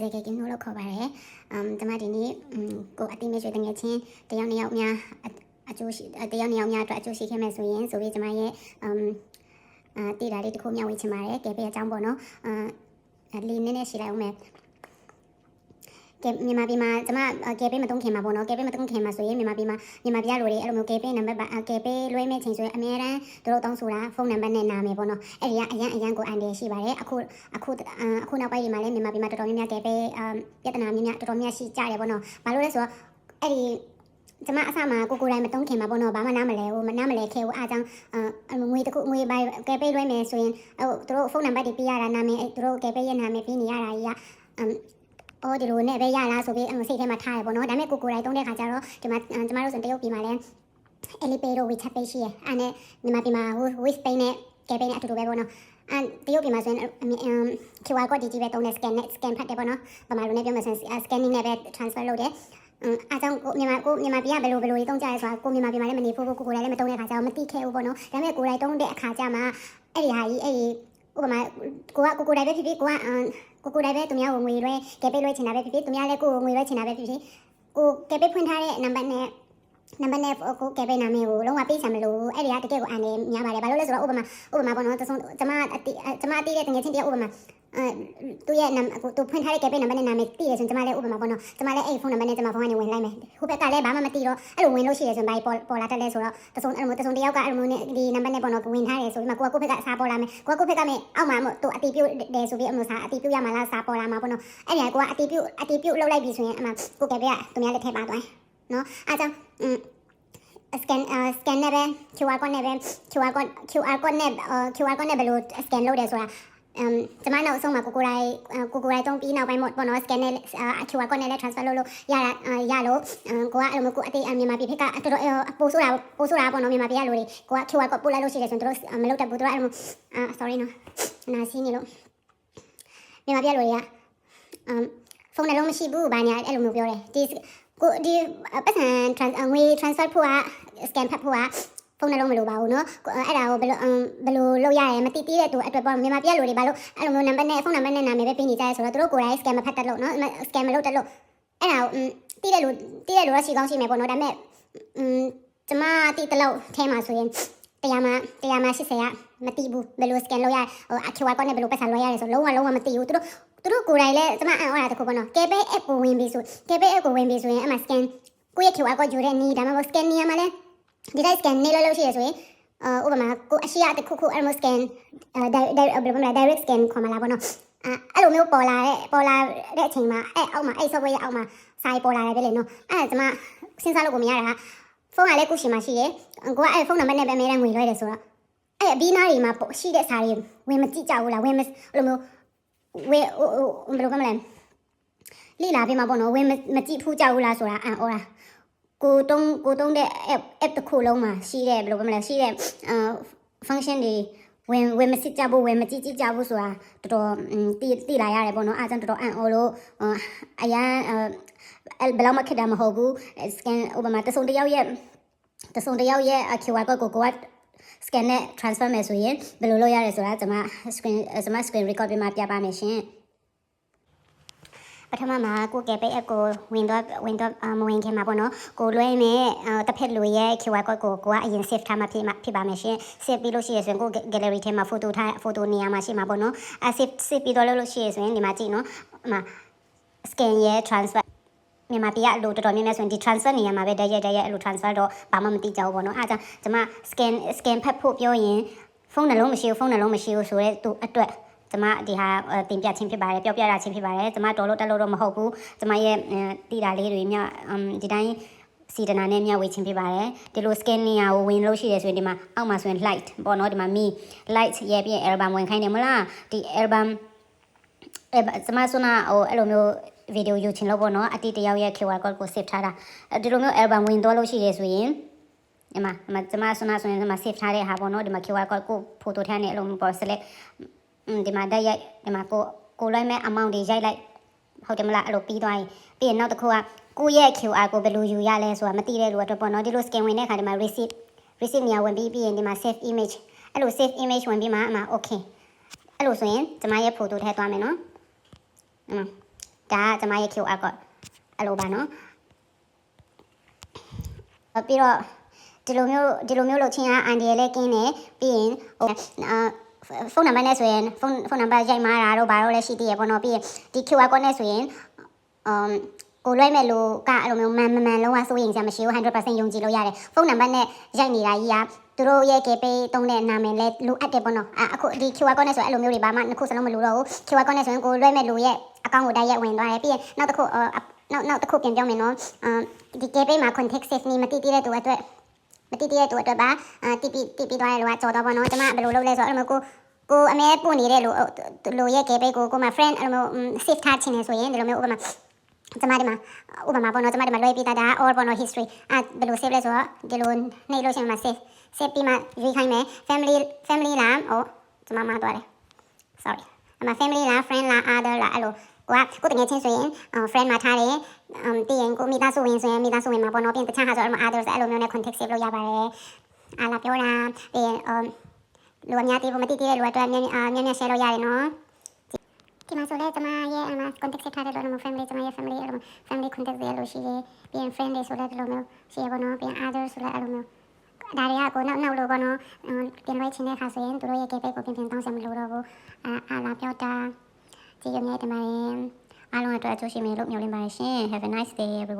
ဇေကေကင်းလို့ခေါ်ပါတယ်အမ်ကျမဒီနေ့ကိုအတိမေရွှေတငယ်ချင်းတယောက်နှစ်ယောက်များအကျိုးရှိတယောက်နှစ်ယောက်များအတွက်အကျိုးရှိခဲ့မယ်ဆိုရင်ဆိုပြီးကျမရဲ့အမ်အာတည်တာလေးတစ်ခုမျှဝေချင်ပါတယ်ကဲပေးအကြောင်းပေါ့နော်အာလေးနည်းနည်းရှိလိုက်အောင်မယ် ကဲမြန်မာပြည်မှာကျမကဲပေးမတုံးခင်မှာပေါ့နော်ကဲပေးမတုံးခင်မှာဆိုရင်မြန်မာပြည်မှာမြန်မာပြည်လူတွေအဲ့လိုမျိုးကဲပေးနံပါတ်ပါကဲပေးလွှဲမဲ့ချိန်ဆိုရင်အများတန်းတို့တောင်းဆိုတာဖုန်းနံပါတ်နဲ့နာမည်ပေါ့နော်အဲ့ဒီကအရန်အရန်ကိုအန်တယ်ရှိပါတယ်အခုအခုအခုနောက်ပိုင်းဒီမှာလည်းမြန်မာပြည်မှာတော်တော်များများကဲပေးအမ်ပြဿနာများများတော်တော်များရှိကြတယ်ပေါ့နော်ဘာလို့လဲဆိုတော့အဲ့ဒီကျမအဆမှာကိုကိုတိုင်းမတုံးခင်မှာပေါ့နော်ဘာမှနားမလဲဘူးမနားမလဲခဲဘူးအားကြောင့်အငွေတခုငွေပိုင်ကဲပေးလွှဲမယ်ဆိုရင်ဟိုတို့ဖုန်းနံပါတ်တွေပြရတာနာမည်အဲ့တို့ကဲပေးရဲ့နာမည်ပြနေရတာကြီးကအမ် အော်ဒီလိုနဲ့ပဲရလားဆိုပြီးစိတ်ထဲမှာထားရပေါ့နော်ဒါပေမဲ့ကိုကိုတိုင်းတုံးတဲ့ခါကျတော့ဒီမှာကျမတို့ဆိုတရုတ်ပြည်မှာလည်းအဲ့လီပေရို WeChat page ရှိရအဲ့နဲ့မြန်မာပြည်မှာ with pay နဲ့ကဲပေးနဲ့အတူတူပဲပေါ့နော်အဲတရုတ်ပြည်မှာဆိုရင် QR code ဒီကြီးပဲတုံးတဲ့ scan နဲ့ scan ဖတ်တယ်ပေါ့နော်ပမာလိုနဲ့ပြောမှဆိုရင် scanning နဲ့ပဲ transfer လုပ်တယ်အဲအကြောင်းကိုမြန်မာကိုမြန်မာပြည်ကဘယ်လိုဘယ်လိုတုံးကြရဲဆိုတာကိုမြန်မာပြည်မှာလည်းမနေဖို့ကိုကိုယ်လည်းမတုံးတဲ့ခါကျတော့မသိခဲ့ဘူးပေါ့နော်ဒါပေမဲ့ကိုယ်လည်းတုံးတဲ့အခါကျမှအဲ့ဒီဟာကြီးအဲ့ဒီဥပမာကိုကကိုကိုယ်လည်းပဲဖြစ်ဖြစ်ကိုက ကိုကိုယ်လည်းပဲသူများကိုငွေလွှဲကဲပေးလွှဲချင်တာပဲဖြစ်ဖြစ်သူများလည်းကိုကိုငွေလွှဲချင်တာပဲဖြစ်ဖြစ်ကိုကဲပေးဖွင့်ထားတဲ့နံပါတ်နဲ့နံပါတ်နဲ့ကိုကဲပေးနာမည်ကိုလုံးဝပေးချင်မလို့အဲ့ဒီကတကယ်ကိုအန်နေများပါတယ်ဘာလို့လဲဆိုတော့ဥပမာဥပမာပေါ့နော်တဆုံးကျမအတိကျမအတိတဲ့တငယ်ချင်းတယောက်ဥပမာအဲ သူရဲ့နံသူဖွင့်ထားတဲ့ကဲပေးနံပါတ်နဲ့နာမည်သိရဆိုရင်ကျမလည်းဥပမာပေါ့နော်ကျမလည်းအဲ့ဖုန်းနံပါတ်နဲ့ကျမဖုန်းကနေဝင်လိုက်မယ်ဟိုဘက်ကလည်းဘာမှမသိတော့အဲ့လိုဝင်လို့ရှိရဆိုရင်ဘာပေါ်ပေါ်လာတတ်လဲဆိုတော့တဆုံးအဲ့လိုတဆုံးတယောက်ကအဲ့လိုမျိုးနဲ့ဒီနံပါတ်နဲ့ပေါ့နော်ဝင်ထားတယ်ဆိုပြီးမှကိုကကိုဘက်ကစားပေါ်လာမယ်ကိုကကိုဘက်ကမယ်အောက်မှာသူအတိပြုတ်တယ်ဆိုပြီးအမှစားအတိပြုတ်ရမှာလားစားပေါ်လာမှာပေါ့နော်အဲ့ဒီကကိုကအတိပြုတ်အတိပြုတ်လောက်လိုက်ပြီဆိုရင်အမှကိုကဲပေးကသူများလက်ထည့်ပါသွားနော်အားကြောင့်อืม scan scan နဲ့ပဲ QR code နဲ့ပဲ QR code QR code နဲ့ QR code နဲ့ဘယ်လို scan လုပ်တယ်ဆိုတာအမ် ကျွန်မနောက်အဆုံးမှာကိုကိုတိုင်းကိုကိုတိုင်းတုံးပြီးနောက်ပိုင်းပေါ့နော် scan နဲ့ QR code နဲ့လည်း transfer လုပ်လို့ရတာရလို့ကိုကအဲ့လိုမျိုးကိုအတေးမြန်မာပြည်ဖက်ကတော်တော်ပို့ဆိုတာပို့ဆိုတာပေါ့နော်မြန်မာပြည်ကလူတွေကိုက QR code ပို့လိုက်လို့ရှိတယ်ဆိုရင်တို့မလုပ်တတ်ဘူးတို့အဲ့လိုအာ sorry နော်နာစီနေလို့မြန်မာပြည်လူတွေကအမ်ဖုန်းနှလုံးမရှိဘူးဘာညာအဲ့လိုမျိုးပြောတယ်ဒီကိုဒီပတ်စံငွေ transfer ဖို့က scan ဖတ်ဖို့က ဖုန်းနှလုံးမလိုပါဘူးเนาะအဲ့ဒါကိုဘယ်လိုဘယ်လိုလုပ်ရရဲမသိသေးတဲ့သူအတွက်ပေါ့မြန်မာပြည်လူတွေဘာလို့အဲ့လိုမျိုးနံပါတ်နဲ့ဖုန်းနံပါတ်နဲ့နာမည်ပဲပေးနေကြရဲဆိုတော့သူတို့ကိုယ်တိုင် scan မဖတ်တတ်လို့เนาะ scan မလုပ်တတ်လို့အဲ့ဒါကိုတိတဲ့လူတိတဲ့လူတော့ရှိကောင်းရှိမယ်ပေါ့เนาะဒါပေမဲ့อืมကျမတိတလောက်ထဲမှာဆိုရင်တရားမှာတရားမှာ80ကမတိဘူးဘယ်လို scan လုပ်ရဟို QR code နဲ့ဘယ်လိုပတ်စံလွှဲရတယ်ဆိုလုံးဝလုံးဝမသိဘူးသူတို့သူတို့ကိုယ်တိုင်လည်းကျမအံ့ဩတာတခုပေါ့နော်ကဲပဲ app ကိုဝင်ပြီးဆိုကဲပဲ app ကိုဝင်ပြီးဆိုရင်အမှ scan ကိုယ့်ရဲ့ QR code ယူတဲ့နီးဒါမှမဟုတ် scan နေရာမှာလည်း ဒီတိုင်း scan နေလို့လို့ရှိရဆိုရင်အာဥပမာကိုအရှိရတခုခုအဲ့လို scan အဲ direct direct scan ခေါ်မလားပေါ့နော်အဲ့လိုမျိုးပေါ်လာတဲ့ပေါ်လာတဲ့အချိန်မှာအဲ့အောက်မှာအဲ့ software ရဲ့အောက်မှာစာရေးပေါ်လာတယ်ပဲလေနော်အဲ့ဒါကျမစဉ်းစားလို့ကိုမရတာဖုန်းကလည်းကိုရှင်မှာရှိတယ်ကိုကအဲ့ဖုန်းနံပါတ်နဲ့ပဲအများနဲ့ငွေလွှဲတယ်ဆိုတော့အဲ့အဘီနာတွေမှာရှိတဲ့စာတွေဝင်မကြည့်ကြဘူးလားဝင်မအဲ့လိုမျိုးဝေဘယ်လိုကမလဲလိလာပြမှာပေါ့နော်ဝင်မကြည့်ဖူးကြဘူးလားဆိုတာအန်ဩတာ ကိုတုံးကိုတုံးတဲ့ app app တစ်ခုလုံးမှာရှိတဲ့ဘယ်လိုကမလဲရှိတဲ့အာ function တွေဝင်ဝင်မစစ်ကြဘူးဝင်မကြည့်ကြည့်ကြဘူးဆိုတာတော်တော်တိတိလာရတယ်ပေါ့နော်အားကြောင့်တော်တော်အန်အော်လို့အရန်အဲဘယ်လောက်မှခက်တာမဟုတ်ဘူး scan ဥပမာတဆုံတယောက်ရဲ့တဆုံတယောက်ရဲ့ QR code ကိုကိုက scan နဲ့ transfer မယ်ဆိုရင်ဘယ်လိုလုပ်ရလဲဆိုတာကျွန်မ screen ကျွန်မ screen record ပြမှာပြပါမယ်ရှင် ပထမမှာကိုကဲပိတ်အကိုဝင်တော့ဝင်တော့မဝင်ခင်မှာပေါ့နော်ကိုလွှဲမယ်တစ်ဖက်လူရဲ့ QR code ကိုကိုကအရင် save ထားမှဖြစ်မှာဖြစ်ပါမယ်ရှင် save ပြီးလို့ရှိရဆိုရင်ကို gallery ထဲမှာ photo ထား photo နေရာမှာရှိမှာပေါ့နော်အဲ save save ပြီးတော့လို့လို့ရှိရဆိုရင်ဒီမှာကြည့်နော်အမ scan ရဲ့ transfer မြန်မာပြည်ကအလိုတော်တော်များများဆိုရင်ဒီ transfer နေရာမှာပဲတရက်တရက်အဲ့လို transfer တော့ဘာမှမသိကြဘူးပေါ့နော်အားကြောင့်ကျွန်မ scan scan ဖတ်ဖို့ပြောရင်ဖုန်းနှလုံးမရှိဘူးဖုန်းနှလုံးမရှိဘူးဆိုတော့သူအတွက် ကျွန်မဒီဟာတင်ပြချင်းဖြစ်ပါတယ်ပြောပြတာချင်းဖြစ်ပါတယ်ကျွန်မတော်လို့တက်လို့တော့မဟုတ်ဘူးကျွန်မရဲ့တည်တာလေးတွေမြဒီတိုင်းစီဒနာနဲ့မျှဝေချင်းဖြစ်ပါတယ်ဒီလို scan နေရာကိုဝင်လို့ရှိရဆိုရင်ဒီမှာအောက်မှာဆိုရင် light ပေါ့နော်ဒီမှာ me light ရဲ့ပြီးရင် album ဝင်ခိုင်းတယ်မလားဒီ album အဲကျွန်မဆိုနာဟိုအဲ့လိုမျိုးဗီဒီယိုယူချင်လို့ပေါ့နော်အတိတယောက်ရဲ့ QR code ကို save ထားတာဒီလိုမျိုး album ဝင်သွားလို့ရှိရဆိုရင်ဒီမှာဒီမှာကျွန်မဆိုနာဆိုရင်ဒီမှာ save ထားတဲ့ဟာပေါ့နော်ဒီမှာ QR code ကို photo ထားနေအဲ့လိုမျိုးပေါ့ select ဒီမှာတက်ရိုက်ဒီမှာကိုကိုလိုက်မဲ့ amount တွေရိုက်လိုက်ဟုတ်တယ်မလားအဲ့လိုပြီးသွားရင်ပြီးရင်နောက်တစ်ခုကကိုရဲ့ QR ကိုဘယ်လိုယူရလဲဆိုတာမသိတဲ့လူအတွက်ပေါ့နော်ဒီလို scan ဝင်တဲ့အခါဒီမှာ receipt receipt နေရာဝင်ပြီးပြီးရင်ဒီမှာ save image အဲ့လို save image ဝင်ပြီးမှအမှ okay အဲ့လိုဆိုရင်ကျွန်မရဲ့ photo ထည့်သွားမယ်နော်အမှဒါကကျွန်မရဲ့ QR code အဲ့လိုပါနော်အပြီးတော့ဒီလိုမျိုးဒီလိုမျိုးလုပ်ချင်းကအန်ဒီရလည်းကင်းတယ်ပြီးရင်ဟိုအာ ဖုန်းနံပါတ်နဲ့ဆိုရင်ဖုန်းဖုန်းနံပါတ်ရိုက်မှားတာတော့ဘာလို့လဲရှိသေးရပေါ့နော်ပြီးရင်ဒီ QR code နဲ့ဆိုရင်အမ်ကိုလွှဲမဲ့လူကအဲ့လိုမျိုးမန်မမှန်လုံးဝစိုးရင်စရာမရှိဘူး100%ယုံကြည်လို့ရတယ်ဖုန်းနံပါတ်နဲ့ရိုက်နေတာကြီးကသူတို့ရဲ့ KPay တုံးတဲ့နာမည်လဲလိုအပ်တယ်ပေါ့နော်အအခုဒီ QR code နဲ့ဆိုအဲ့လိုမျိုးတွေဘာမှနှစ်ခုစလုံးမလိုတော့ဘူး QR code နဲ့ဆိုရင်ကိုလွှဲမဲ့လူရဲ့အကောင့်ကိုတိုက်ရိုက်ဝင်သွားတယ်ပြီးရင်နောက်တစ်ခုအော်နောက်နောက်တစ်ခုပြန်ပြောမယ်နော်အာဒီ KPay မှာ contact safe နေမတိတိတဲ့သူအတွက် မတိတိတဲ့သူအတွက်ပါအာတိပိတိပိသွားတဲ့လူကကြော်တော့ပေါ့နော်ကျွန်မဘယ်လိုလုပ်လဲဆိုတော့အဲ့လိုမျိုးကိုကိုအမဲပို့နေတဲ့လူလူရဲ့ KPay ကိုကိုမ friend အဲ့လိုမျိုး safe ထားချင်နေဆိုရင်ဒီလိုမျိုးဥပမာကျမဒီမှာဥပမာပေါ့နော်ကျမဒီမှာလွှဲပြီးသားဒါ all ပေါ့နော် history အဲ့ဘယ်လို save လဲဆိုတော့ဒီလိုနှိပ်လို့ရှိရင်မှာ save save ပြီးမှရွေးခိုင်းမယ် family family လားဟိုကျမမှားသွားတယ် sorry အမ family လား friend လား other လားအဲ့လို ကိုကကိုတငယ်ချင်းဆိုရင် friend မှာထားတယ်အမ်ပြီးရင်ကိုမိသားစုဝင်ဆိုရင်မိသားစုဝင်မှာပေါ့နော်ပြီးရင်တခြားဟာဆိုတော့ other ဆိုအဲ့လိုမျိုးနဲ့ contact save လုပ်ရပါတယ်အားလာပြောတာပြီးရင်အမ်လူအများတိဖို့မတိတိတဲ့လူအတွက်မြန်အာမြန်မြန် share လုပ်ရတယ်နော်ဒီမှာဆိုလဲကျွန်မရဲ့အမ contact save ထားတဲ့လူတို့ family ကျွန်မရဲ့ family အဲ့လို family contact တွေလို့ရှိတယ်ပြီးရင် friend တွေဆိုလဲဒီလိုမျိုးရှိရပါတော့ပြီးရင် other ဆိုလဲအဲ့လိုမျိုးဒါတွေကကိုနောက်နောက်လို့ပေါ့နော်ပြင်လွှဲချင်တဲ့ခါဆိုရင်သူတို့ရဲ့ gateway ကိုပြင်ပြင်တောင်းစမလို့တော့ဘူးအာအားလာပြောတာ ကြည့်ရမြဲတမန်အားလုံးအတွက်အကျိုးရှိမယ်လို့မျှော်လင့်ပါတယ်ရှင် Have a nice day everyone